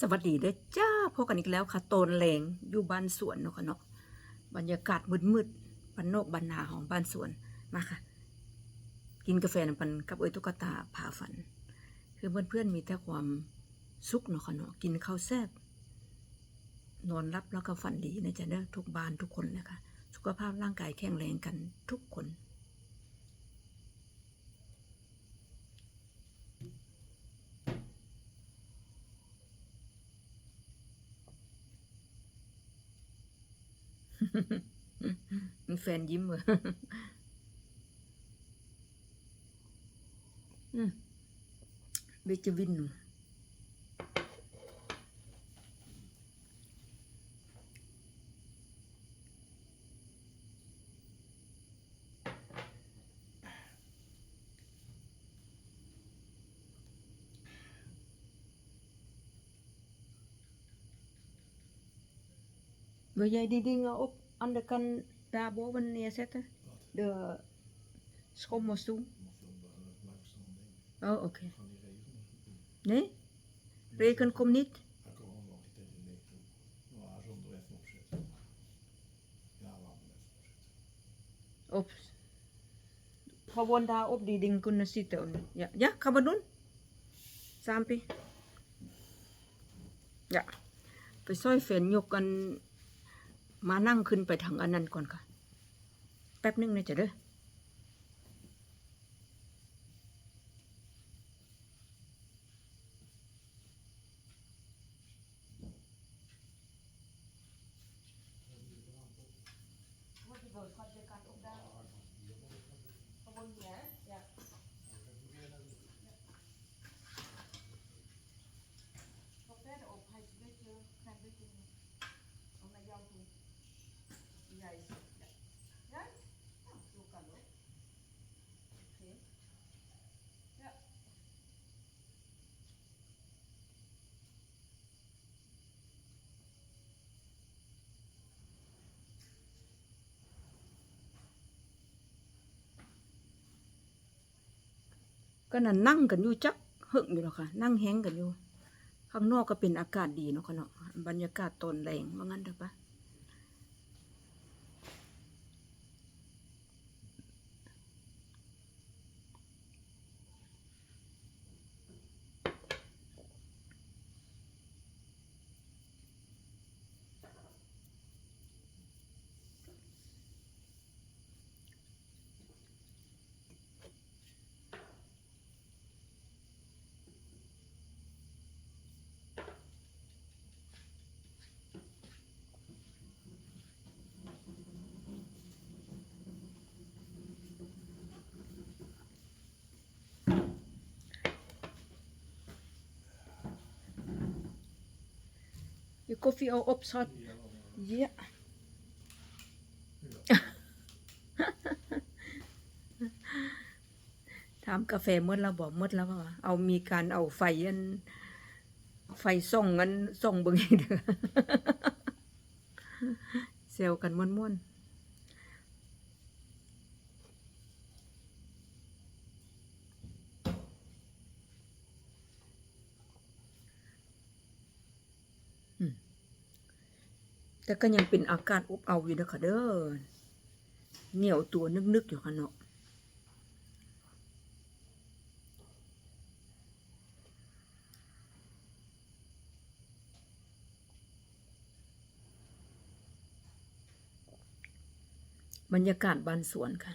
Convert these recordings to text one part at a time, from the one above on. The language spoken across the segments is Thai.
สวัสดีเด้อจ้าพบกันอีกแล้วค่ะโตนแรงอยู่บ้านสวนเนาะค่ะเนาะบรรยากาศมืดๆบ้านนอกบ้านนาของบ้านสวนมาค่ะ กินกาแฟน้ำปันกับเอ้ยตุ๊กตาผาฝัน คือเพื่อนๆมีแต่ความสุขเนาะค่ะเนาะกินข้าวแซ่บนอนรับแล้วก็ฝันดีนะจ๊ะเด้อทุกบ้านทุกคนเลยค่ะ สุขภาพร่างกายแข็งแรงกันทุกคน แฟนยิ้มเหรออืมเบจวินหนู wil jij die dingen op aan de onderkant daarboven neerzetten? De schommelstoel. Oh, oké. Okay. Nee? Reken komt niet? Komen kan nog niet tegen de nek toe. Even. Ja, laat. Op. Gewoon daar op die ding kunnen zitten. Ja, ja gaan we doen? Sampi. Ja. We zijn veel. มานั่งขึ้นไปทางอันนั้นก่อนค่ะ แป๊บนึงนะจ๊ะเด้อ ก็นั่นนั่งกันอยู่จักหึงอยู่หรอกค่ะ นั่งแห้งกันอยู่ ข้างนอกก็เป็นอากาศดีเนาะค่ะเนาะบรรยากาศตอนแรงว่างั้นเถอะปะ กาแฟเอาอบซอสเยอะถามกาแฟมดแล้วบอกมดแล้วว่าเอามีการเอาไฟอันไฟส่องกันส่องเบิ่งอีกเด้อเซลกันม่วนๆ แต่ก็ยังเป็นอาการอบเอาอยู่นะคะเด้อเหนียวตัวนึกๆอยู่ค่ะเนาะบรรยากาศบ้านสวนค่ะ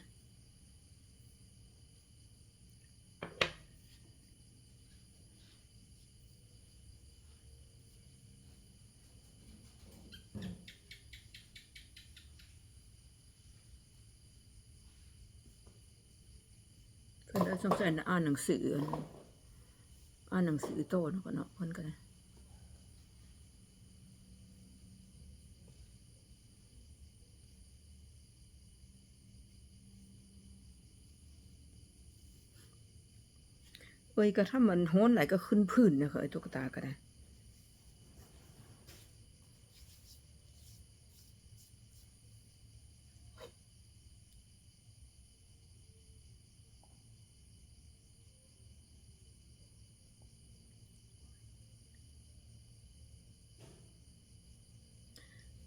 เพิ่นเอา สงสัยนะอ่านหนังสือ อ่านหนังสือโตนะก็เนาะเพิ่นก็ได้เอ้ยก็ถ้ามันโหนไหลก็ขึ้นพื้นนะคะไอ้ตุ๊กตาก็ได้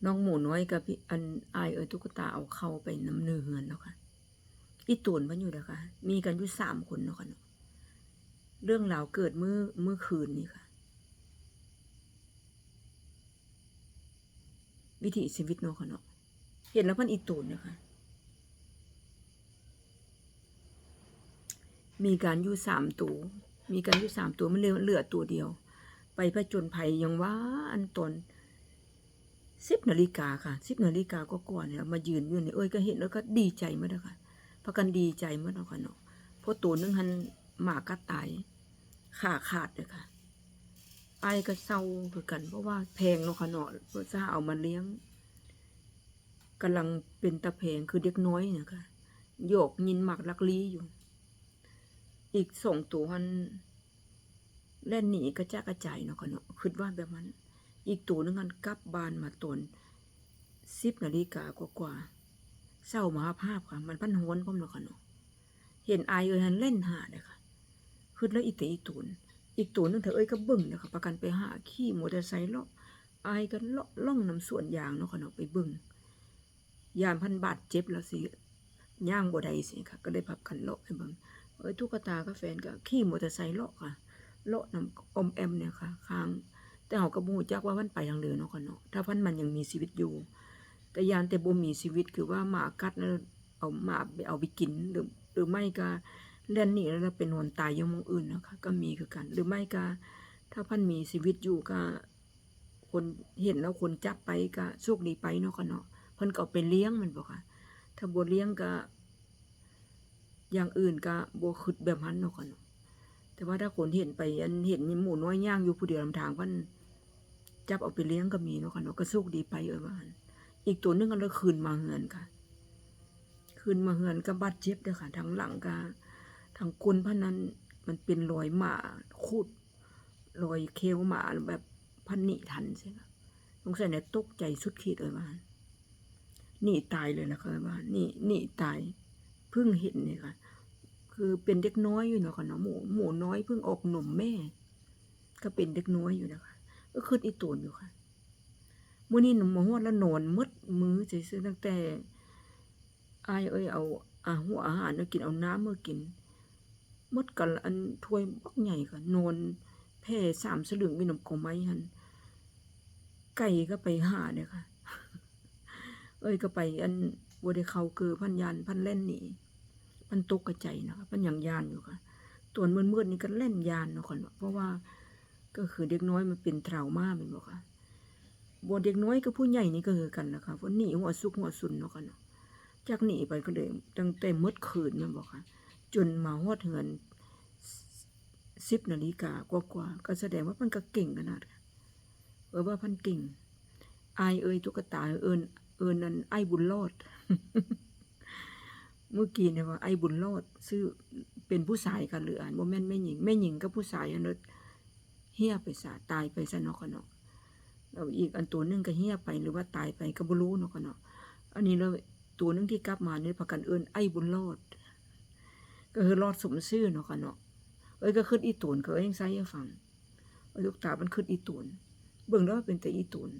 น้องหมูน้อยกับพี่อันอายเอ้ยตุ๊กตาเอาเข้าไปน้ำเนือเฮือนแล้วค่ะอีตูนมันอยู่แล้วค่ะ มีกันอยู่สามคนเนาะค่ะเนาะเรื่องราวเกิดเมื่อเมื่อคืนนี้ค่ะ วิถีชีวิตเนาะค่ะเนาะเห็นแล้วมันอีตูนนะคะมีการอยู่สามตัว มีการอยู่สามตัวมันเหลือตัวเดียว ไปผจญภัยยังว่าอันตน สิบนาฬิกาค่ะสิบนาฬิกาก็ก่อนเนี่ยมายืนอยู่เนี่ยเอ้ยก็เห็นแล้วก็ดีใจมากเลยค่ะพากันดีใจมากเนาะค่ะเนาะเพราะตัวนึงหันหมากัดตายขาขาดเลยค่ะไอ้ก็เศร้าคือกัน เพราะว่าแพงเนาะค่ะเนาะเพื่อจะเอามาเลี้ยงกำลังเป็นตะแพงคือเด็กน้อยเนี่ยค่ะโยกยินหมากลักลีอยู่ อีกสองตัวมันแล่นหนีกระจากระจายเนาะค่ะเนาะคิดว่าแบบนั้น อีกตัวนึงมันกลับบ้านมาตนสิบนาฬิกากว่าๆเศร้ามาภาพค่ะ มันพันหวนพร้อมเนาะค่ะเนาะเห็นอายเอ้ยหันเล่นหาเลยค่ะคิดแล้วอีต่อีตูนอีกตัวนึงเธอเอ้ยก็บิ่งเลยค่ะประกันไปหาขี่มอเตอร์ไซค์เลาะอายก็เลาะล่องน้ำส่วนยางเนาะค่ะเนาะไปบิ่งยามพันบาดเจ็บแล้วสิย่างบ่ได้สิค่ะ ก็เลยพับขันเลาะไปบิ่งเอ้ยตุ๊กตากับแฟนก็ขี่มอเตอร์ไซค์เลาะค่ะเลาะน้ำอมแอมเนี่ยค่ะค้าง แต่เขาก็บูจักว่ามันไปทางเดินเนาะค่ะเนาะถ้าพันมันยังมีชีวิตอยู่ แต่ยานแต่บ่มีชีวิตคือว่าหมากัดแล้วเอาหมาไปเอาไปกินหรือหรือไม่ก็เล่นหนีแล้วเป็นนอนตายยมองอื่นนะคะก็มีคือกัน หรือไม่ก็ถ้าพันมีชีวิตอยู่ก็คนเห็นแล้วคนจับไปก็โชคดีไปเนาะค่ะเนาะเพิ่นก็เอาไปเลี้ยงมันบ่ค่ะ ถ้าบ่เลี้ยงก็อย่างอื่นก็บ่คิดแบบนั้นเนาะค่ะเนาะแต่ว่าถ้าคนเห็นไปอันเห็นหมูน้อยย่างอยู่ผู้เดียวลำทางพิ่น จับเอาไปเลี้ยงก็มีเนาะค่ะเนาะก็โชคดีไปเอ้ยว่านอีกตัวหนึงก็เลยคืนมาเฮือนค่ะ คืนมาเฮือนก็บาดเจ็บเด้อค่ะทั้งหลังก็ทั้งก้นพนั้นมันเป็นรอยหมาคูดรอยเควหมาแบบพันหนีทันใช่ค่ะสงสัยเนี่ยตกใจสุดขีดเอ้ยว่าหนหนีตายเลยล่ะคะเอว่าหนีหนีตายเพิ่งเห็นเนี่ยค่ะ คือเป็นเด็กน้อยอยู่เนาะค่ะเนาะหมูหมูน้อยเพิ่งออกหนมแม่ ก็เป็นเด็กน้อยอยู่นะคะ ก็คืออีตูนอยู่ค่ะมื้อนี้หนุ่มมาฮอดแล้วนอนมืดมือซื่อๆตั้งแต่อายเอ้ยเอาอาหัวอาหารมากินเอาน้ำมากินหมดกันอันถ้วยบักใหญ่ค่ะนอนแผ่สามสลึงมีน้ำกอไม้หันไก่ก็ไปหาเนี่ยค่ะ เอ้ยก็ไปอันบ่ได้เขาคือพันยานพันเล่นหนีพันตกกระใจนะคะพันหยังยานอยู่ค่ะตัวมืดๆนี่ก็เล่นยานเนาะค่ะเพราะว่า ก็คือเด็กน้อยมันเป็นทรามาแม่นบ่ค่ะบ่เด็กน้อยกับผู้ใหญ่นี่ก็คือกันนะคะเพราะหนีหัวสุกหัวซุนเนาะค่ะเนาะจากหนีไปก็เลยตั้งแต่มืดคืนม่นบ่ค่ะ จนมาฮอดเฮือน10นาฬิกากว่าๆก็แสดงว่ามันก็เก่งขนาดเออว่าพันเก่งอายเอ้ยตุ๊กตาเอิญเอิญนั่นไอบุญรอดเมื่อกี้เนี่ยว่าไอบุญรอด ซื้อเป็นผู้ชายกันหรืออ่านโมแม่นแม่หญิงแม่หญิงกับผู้ชายอันนั้น เฮี้ยไปซะตายไปซะเนาะก็เนาะแล้วอีกอันตัวหนึงก็เฮี้ยไปหรือว่าตายไปก็บ่รู้เนาะก็เนาะอันนี้แล้วตัวหนึงที่กลับมาเนี่ยพากันเอินไอ้บุญรอด ก็คือรอดสมชื่อเนาะก็เนาะเอ้ยก็ขึ้นอีตูนก็เอ้ยยังไซยังฟังลูกตามันขึ้นอีตูนเบิ่งแล้วเป็นแต่อีตูน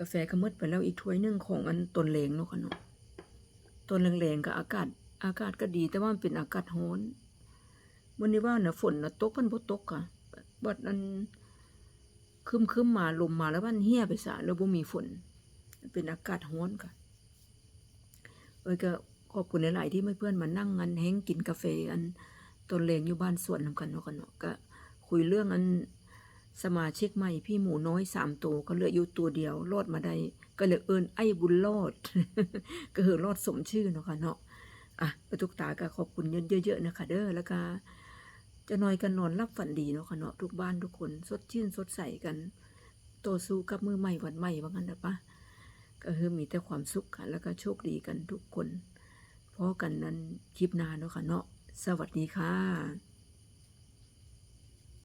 กาแฟก็มืดไปแล้วอีกถ้วยหนึงของอันต้นเลงเนาะค่ะเนาะต้นแรงๆก็อากาศ อากาศก็ดี แต่ว่ามันเป็นอากาศร้อนมื้อนี้ว่าน่ะฝนน่ะตกพิ่นบ่ตกค่ะบัดนั้นคึมๆมมาลมมาแล้วมันเหี่ยไปซะแล้วบ่มีฝน เป็นอากาศร้อนค่ะเอ้ยก็ขอบคุณหลายๆที่เพื่อนๆมานั่งกันแฮงกินกาแฟอันต้นเลงอยู่บ้านสวนนำกันเนาะค่ะเนาะก็คุยเรื่องอัน สมาชิกใหม่พี่หมูน้อยสามตัวก็เหลืออยู่ตัวเดียวรอดมาได้ ก็เลยเอินไอ้บุญรอด ก็คือรอดสมชื่อเนาะค่ะเนาะอะประตุกตาก็ขอบคุณเยอะๆนะคะเด้อแล้วก็จะนอยกันนอนรับฝันดีเนาะค่ะเนาะทุกบ้านทุกคนสดชื่นสดใสกันโตสู้กับมือใหม่วันใหม่ว่างั้นเด้อปะก็คือมีแต่ความสุขค่ะ แล้วก็โชคดีกันทุกคนพอกันนั้นคลิปน้าเนาะค่ะเนาะสวัสดีค่ะ